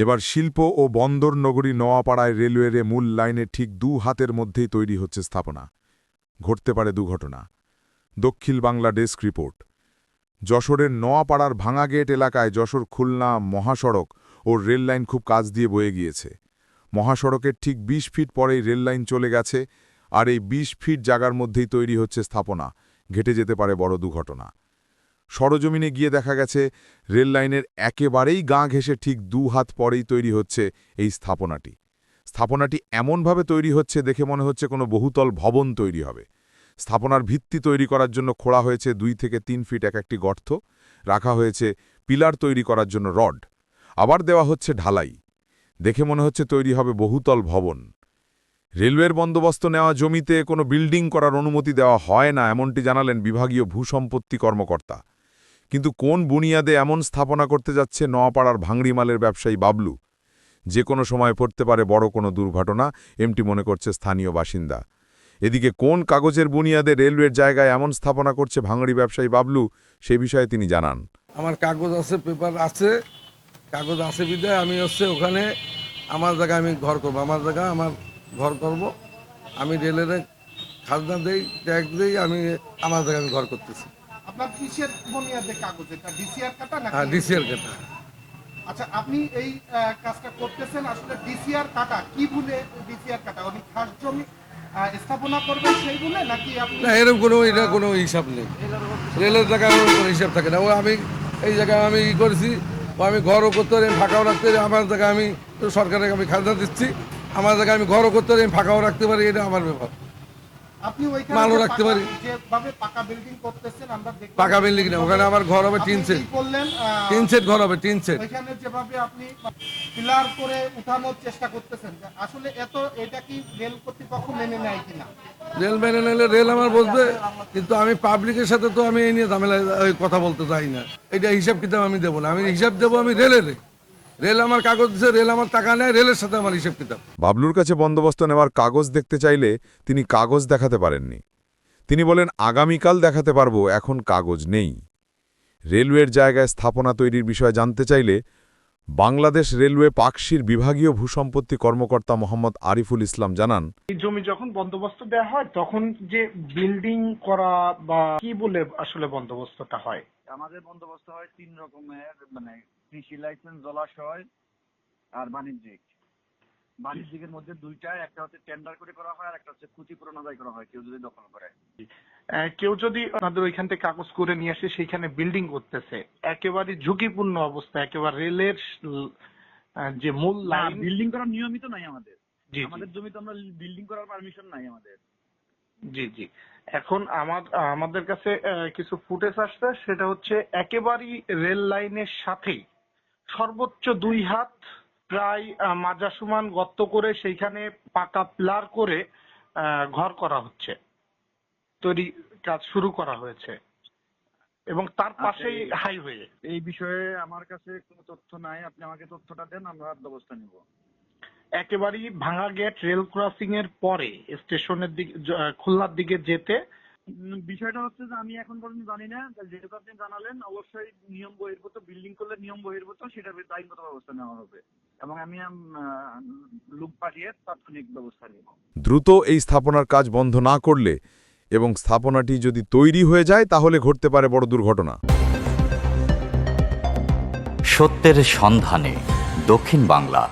এবার শিল্প ও বন্দর নগরী নোয়াপাড়ায় রেলওয়ের মূল লাইনের ঠিক দু হাতের মধ্যেই তৈরি হচ্ছে স্থাপনা। ঘটতে পারে দুর্ঘটনা। দক্ষিণ বাংলা ডেস্ক রিপোর্ট। যশোরের নোয়াপাড়ার ভাঙা গেট এলাকায় যশোর খুলনা মহাসড়ক ও রেললাইন খুব কাজ দিয়ে বয়ে গিয়েছে। মহাসড়কের ঠিক ২০ ফিট পরেই রেললাইন চলে গেছে আর এই ২০ ফিট জাগার মধ্যেই তৈরি হচ্ছে স্থাপনা। ঘেটে যেতে পারে বড় দুর্ঘটনা। সরজমিনে গিয়ে দেখা গেছে রেললাইনের একেবারেই গাঁ ঘেঁষে ঠিক দু হাত পরেই তৈরি হচ্ছে এই স্থাপনাটি। স্থাপনাটি এমনভাবে তৈরি হচ্ছে দেখে মনে হচ্ছে কোনো বহুতল ভবন তৈরি হবে। স্থাপনার ভিত্তি তৈরি করার জন্য খোঁড়া হয়েছে দুই থেকে তিন ফিট এক একটি গর্ত, রাখা হয়েছে পিলার তৈরি করার জন্য রড, আবার দেওয়া হচ্ছে ঢালাই। দেখে মনে হচ্ছে তৈরি হবে বহুতল ভবন। রেলওয়ের বন্দোবস্ত নেওয়া জমিতে কোনো বিল্ডিং করার অনুমতি দেওয়া হয় না, এমনটি জানালেন বিভাগীয় ভূসম্পত্তি কর্মকর্তা। কিন্তু কোন বুনিয়াদে এমন স্থাপনা করতে যাচ্ছে নোয়াপাড়ার ভাঙড়িমালের ব্যবসায়ী বাবলু? যে কোনো সময় পড়তে পারে বড় কোনো দুর্ঘটনা, এমটি মনে করছে স্থানীয় বাসিন্দা। এদিকে কোন কাগজের বুনিয়াদে রেলওয়ের জায়গায় এমন স্থাপনা করছে ভাঙড়ি ব্যবসায়ী বাবলু, সে বিষয়ে তিনি জানান। আমার কাগজ আছে, পেপার আছে, কাগজ আছে বিদায়, আমি হচ্ছে ওখানে আমার জায়গায় আমি ঘর করব। আমার জায়গায় আমার ঘর করব। আমি রেলের খাজনা দেই, ট্যাক্স দেই, আমি আমার জায়গায় আমি ঘর করতেছি। আপনার কিসের বুনিয়াদে কাগজ? এটা ডিসিআর কাটা হ্যাঁ নাকি ডিসিএল কেটা আচ্ছা আপনি এই কাজটা করতেছেন আসলে ডিসিআর কাটা কি বলে ডিসিআর কাটা উনি খাস জমি স্থাপনা করবেন সেই নাকি আপনি না এরকম কোনো এটা কোনো হিসাব নেই। রেলের জায়গায় কোনো হিসাব থাকে না। ও আমি এই জায়গায় আমি ই করেছি ও আমি ঘরও করতে পারি ফাঁকাও রাখতে পারি আমার জায়গায় আমি সরকারের আমি খাজনা দিচ্ছি আমার জায়গায় আমি ঘরও করতে পারি ফাঁকাও রাখতে পারি এটা আমার ব্যাপার। মালও যে রাখতে পারি। পাকা বিল্ডিং করতেছেন আমরা দেখলাম পাকা বিল্ডিং না ওখানে আমার ঘর হবে আপনি সেট কি করলেন আহ, টিন সেট ঘর হবে টিন সেট ওইখানে যেভাবে আপনি পিলার করে উঠানোর চেষ্টা করতেছেন আসলে এত এটা কি রেল কর্তৃপক্ষ মেনে নেয় কিনা? রেল মেনে নিলে রেল আমার বসবে কিন্তু আমি পাবলিকের সাথে তো আমি এই নিয়ে ঝামেলা কথা বলতে চাই না। এটা হিসাব কিতাব আমি দেবো না আমি হিসাব দেবো আমি রেলের রেল আমার কাগজ দিচ্ছে রেল আমার টাকা নেয়, রেলের সাথে আমার হিসেব কিতাব। বাবলুর কাছে বন্দোবস্ত নেওয়ার কাগজ দেখতে চাইলে তিনি কাগজ দেখাতে পারেননি। তিনি বলেন, আগামীকাল দেখাতে পারব, এখন কাগজ নেই। রেলওয়ের জায়গায় স্থাপনা তৈরির বিষয়ে জানতে চাইলে বাংলাদেশ রেলওয়ে পাকশির বিভাগীয় ভূসম্পত্তি কর্মকর্তা মোহাম্মদ আরিফুল ইসলাম জানান এই জমি যখন বন্দোবস্ত দেওয়া হয় তখন যে বিল্ডিং করা বা কি বলে আসলে বন্দোবস্তটা হয়? আমাদের বন্দোবস্ত হয় তিন রকমের মানে কৃষি লাইসেন্স জলাশয় আর বাণিজ্যিক। বাণিজ্যিকের মধ্যে দুইটা একটা হচ্ছে টেন্ডার করে করা হয় আর একটা হচ্ছে ক্ষতিপূরণ আদায় করা হয় কেউ যদি দখল করে। কেউ যদি আমাদের ওইখান থেকে কাগজ করে নিয়ে আসে সেইখানে বিল্ডিং করতেছে একেবারে ঝুঁকিপূর্ণ অবস্থা একেবারে রেলের যে মূল লাইন বিল্ডিং করার নিয়মিত নাই আমাদের। আমাদের জমিতে আমরা বিল্ডিং করার পারমিশন নাই আমাদের। জি জি। এখন আমার আমাদের কাছে কিছু ফুটেজ আসছে সেটা হচ্ছে একেবারেই রেল লাইনের সাথেই সর্বোচ্চ দুই হাত প্রায় মাজা সমান গর্ত করে সেইখানে পাকা প্লার করে ঘর করা হচ্ছে। তৈরি কাজ শুরু করা হয়েছে। এবং তার পাশেই হাইওয়ে এই বিষয়ে আমার কাছে কোনো তথ্য নাই। আপনি আমাকে তথ্যটা দেন আমরা ব্যবস্থা নিব। একেবারেই ভাঙা গেট রেল ক্রসিং এর পরে স্টেশনের দিকে খুলনার দিকে যেতে বিষয়টা হচ্ছে যে আমি এখন পর্যন্ত জানি না যেহেতু আপনি জানালেন অবশ্যই নিয়ম বহির্ভূত বিল্ডিং করলে নিয়ম বহির্ভূত সেটার বিরুদ্ধে আইনগত ব্যবস্থা নেওয়া হবে। এবং আমি আম, লোক পাঠিয়ে তাৎক্ষণিক ব্যবস্থা নিব। দ্রুত এই স্থাপনার কাজ বন্ধ না করলে এবং স্থাপনাটি যদি তৈরি হয়ে যায় তাহলে ঘটতে পারে বড় দুর্ঘটনা। সত্যের সন্ধানে দক্ষিণ বাংলা